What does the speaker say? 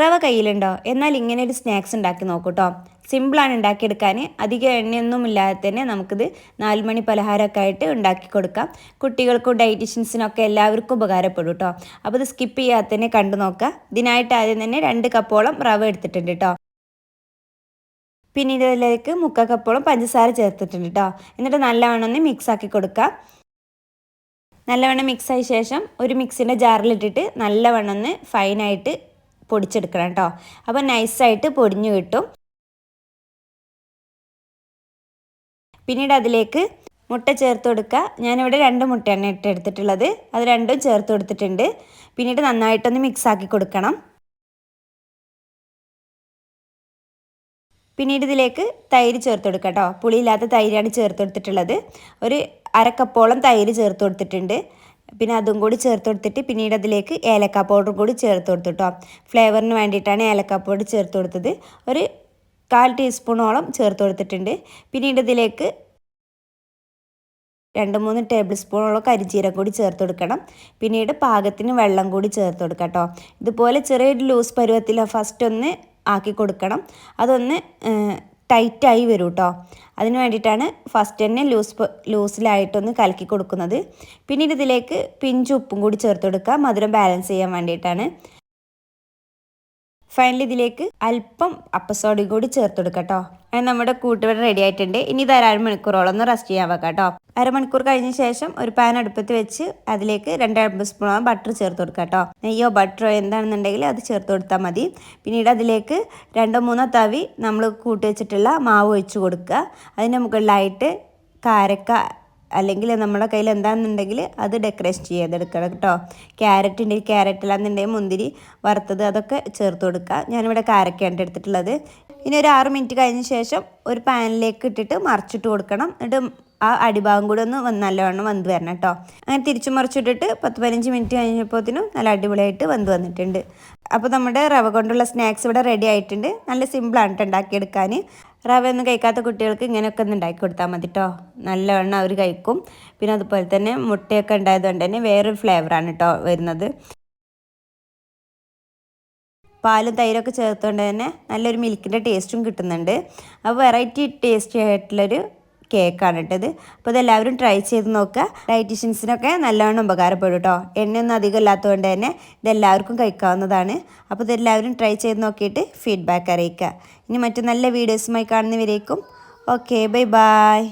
റവ കയ്യിലുണ്ടോ? എന്നാൽ ഇങ്ങനെ ഒരു സ്നാക്സ് ഉണ്ടാക്കി നോക്കൂ കേട്ടോ സിമ്പിളാണ് ഉണ്ടാക്കിയെടുക്കാൻ അധികം എണ്ണയൊന്നും ഇല്ലാതെ തന്നെ നമുക്കിത് നാലുമണി പലഹാരമൊക്കെ ആയിട്ട് ഉണ്ടാക്കി കൊടുക്കാം. കുട്ടികൾക്കും ഡയറ്റീഷ്യൻസിനൊക്കെ എല്ലാവർക്കും ഉപകാരപ്പെടും കേട്ടോ അപ്പോൾ ഇത് സ്കിപ്പ് ചെയ്യാതെ തന്നെ കണ്ടു നോക്കുക. ഇതിനായിട്ട് ആദ്യം തന്നെ രണ്ട് കപ്പോളം റവ എടുത്തിട്ടുണ്ട് കേട്ടോ പിന്നെ ഇതിലേക്ക് മുക്കാൽ കപ്പോളം പഞ്ചസാര ചേർത്തിട്ടുണ്ട് കേട്ടോ എന്നിട്ട് നല്ലവണ്ണം മിക്സ് ആക്കി കൊടുക്കുക. നല്ലവണ്ണം മിക്സായ ശേഷം ഒരു മിക്സിന്റെ ജാറിലിട്ടിട്ട് നല്ലവണ്ണം ഫൈനായിട്ട് പൊടിച്ചെടുക്കണം കേട്ടോ അപ്പോൾ നൈസായിട്ട് പൊടിഞ്ഞു കിട്ടും. പിന്നീട് അതിലേക്ക് മുട്ട ചേർത്ത് കൊടുക്കുക. ഞാനിവിടെ രണ്ട് മുട്ടയാണ് ഇട്ട് എടുത്തിട്ടുള്ളത്. അത് രണ്ടും ചേർത്ത് കൊടുത്തിട്ടുണ്ട്. പിന്നീട് നന്നായിട്ടൊന്ന് മിക്സ് ആക്കി കൊടുക്കണം. പിന്നീട് ഇതിലേക്ക് തൈര് ചേർത്ത് കൊടുക്കുക കേട്ടോ പുളിയില്ലാത്ത തൈരാണ് ചേർത്ത് കൊടുത്തിട്ടുള്ളത്. ഒരു അരക്കപ്പോളം തൈര് ചേർത്ത് കൊടുത്തിട്ടുണ്ട്. പിന്നെ അതും കൂടി ചേർത്ത് കൊടുത്തിട്ട് പിന്നീട് അതിലേക്ക് ഏലക്ക പൗഡർ കൂടി ചേർത്ത് കൊടുത്തു കേട്ടോ ഫ്ലേവറിന് വേണ്ടിയിട്ടാണ് ഏലക്ക പൗഡർ ചേർത്ത് കൊടുത്തത്. ഒരു കാൽ ടീസ്പൂണോളം ചേർത്ത് കൊടുത്തിട്ടുണ്ട്. പിന്നീട് ഇതിലേക്ക് രണ്ട് മൂന്ന് ടേബിൾ സ്പൂണോളം കരിജീരം കൂടി ചേർത്ത് കൊടുക്കണം. പിന്നീട് പാകത്തിന് വെള്ളം കൂടി ചേർത്ത് കൊടുക്കാം കേട്ടോ ഇതുപോലെ ചെറിയൊരു ലൂസ് പരുവത്തിൽ ഫസ്റ്റ് ഒന്ന് ആക്കി കൊടുക്കണം. അതൊന്ന് ടൈറ്റായി വരും കേട്ടോ അതിന് വേണ്ടിയിട്ടാണ് ഫസ്റ്റ് തന്നെ ലൂസ് ലൂസിലായിട്ടൊന്ന് കലക്കി കൊടുക്കുന്നത്. പിന്നീട് ഇതിലേക്ക് പിഞ്ച് ഉപ്പും കൂടി ചേർത്ത് കൊടുക്കുക. മധുരം ബാലൻസ് ചെയ്യാൻ വേണ്ടിയിട്ടാണ്. ഫൈനലി ഇതിലേക്ക് അല്പം അപ്പസോഡി കൂടി ചേർത്ത് കൊടുക്കാം കേട്ടോ. നമ്മുടെ കൂട്ടുപടി റെഡി ആയിട്ടുണ്ട്. ഇനി ഇത് അരമണിക്കൂറോളം ഒന്ന് റെസ്റ്റ് ചെയ്യാൻ വെക്കാം കേട്ടോ. അരമണിക്കൂർ കഴിഞ്ഞ ശേഷം ഒരു പാൻ അടുപ്പത്ത് വെച്ച് അതിലേക്ക് രണ്ട് ടേബിൾ സ്പൂണോളം ബട്ടർ ചേർത്ത് കൊടുക്കുക കേട്ടോ. നെയ്യോ ബട്ടറോ എന്താണെന്നുണ്ടെങ്കിൽ അത് ചേർത്ത് കൊടുത്താൽ മതി. പിന്നീട് അതിലേക്ക് രണ്ടോ മൂന്നോ തവി നമ്മൾ കൂട്ടി വെച്ചിട്ടുള്ള മാവ് ഒഴിച്ച് കൊടുക്കുക. അതിന്റെ മുകളിലായിട്ട് കാരക്ക അല്ലെങ്കിൽ നമ്മുടെ കയ്യിൽ എന്താണെന്നുണ്ടെങ്കിൽ അത് ഡെക്കറേഷൻ ചെയ്തെടുക്കണം കേട്ടോ. ക്യാരറ്റ് ഉണ്ടെങ്കിൽ ക്യാരറ്റ് അല്ലാന്നുണ്ടെങ്കിൽ മുന്തിരി വറുത്തത് അതൊക്കെ ചേർത്ത് കൊടുക്കുക. ഞാനിവിടെ കാരക്കയാണ് എടുത്തിട്ടുള്ളത്. ഇനി ഒരു ആറ് മിനിറ്റ് കഴിഞ്ഞ ശേഷം ഒരു പാനിലേക്ക് ഇട്ടിട്ട് മറിച്ചിട്ട് കൊടുക്കണം. എന്നിട്ട് ആ അടിഭാഗം കൂടെ ഒന്ന് നല്ലവണ്ണം വന്ന് വരണം കേട്ടോ. അങ്ങനെ തിരിച്ചു മറിച്ചിട്ടിട്ട് പത്ത് പതിനഞ്ച് മിനിറ്റ് കഴിഞ്ഞപ്പോഴത്തേനും നല്ല അടിപൊളിയായിട്ട് വന്ന് വന്നിട്ടുണ്ട്. അപ്പോൾ നമ്മുടെ റവ കൊണ്ടുള്ള സ്നാക്സ് ഇവിടെ റെഡി ആയിട്ടുണ്ട്. നല്ല സിമ്പിളാണ് ഉണ്ടാക്കിയെടുക്കാൻ. റവ ഒന്നും കഴിക്കാത്ത കുട്ടികൾക്ക് ഇങ്ങനെയൊക്കെ ഒന്ന് ഉണ്ടാക്കി കൊടുത്താൽ മതി കേട്ടോ നല്ലവണ്ണം അവർ കഴിക്കും. പിന്നെ അതുപോലെ തന്നെ മുട്ടയൊക്കെ ഉണ്ടായതുകൊണ്ട് തന്നെ വേറൊരു ഫ്ലേവറാണ് കേട്ടോ വരുന്നത്. പാലും തൈരൊക്കെ ചേർത്തുകൊണ്ട് തന്നെ നല്ലൊരു മിൽക്കിന്റെ ടേസ്റ്റും കിട്ടുന്നുണ്ട്. അപ്പോൾ വെറൈറ്റി ടേസ്റ്റി ആയിട്ടുള്ളൊരു കേക്കാണ് ഇട്ടത് അപ്പോൾ ഇതെല്ലാവരും ട്രൈ ചെയ്ത് നോക്കുക. ഡയറ്റീഷ്യൻസിനൊക്കെ നല്ലവണ്ണം ഉപകാരപ്പെടും കേട്ടോ. എണ്ണയൊന്നും അധികം ഇല്ലാത്തതുകൊണ്ട് തന്നെ ഇതെല്ലാവർക്കും കഴിക്കാവുന്നതാണ്. അപ്പോൾ ഇതെല്ലാവരും ട്രൈ ചെയ്ത് നോക്കിയിട്ട് ഫീഡ്ബാക്ക് അറിയിക്കുക. ഇനി മറ്റു നല്ല വീഡിയോസുമായി കാണുന്നവരേക്കും. Okay bye bye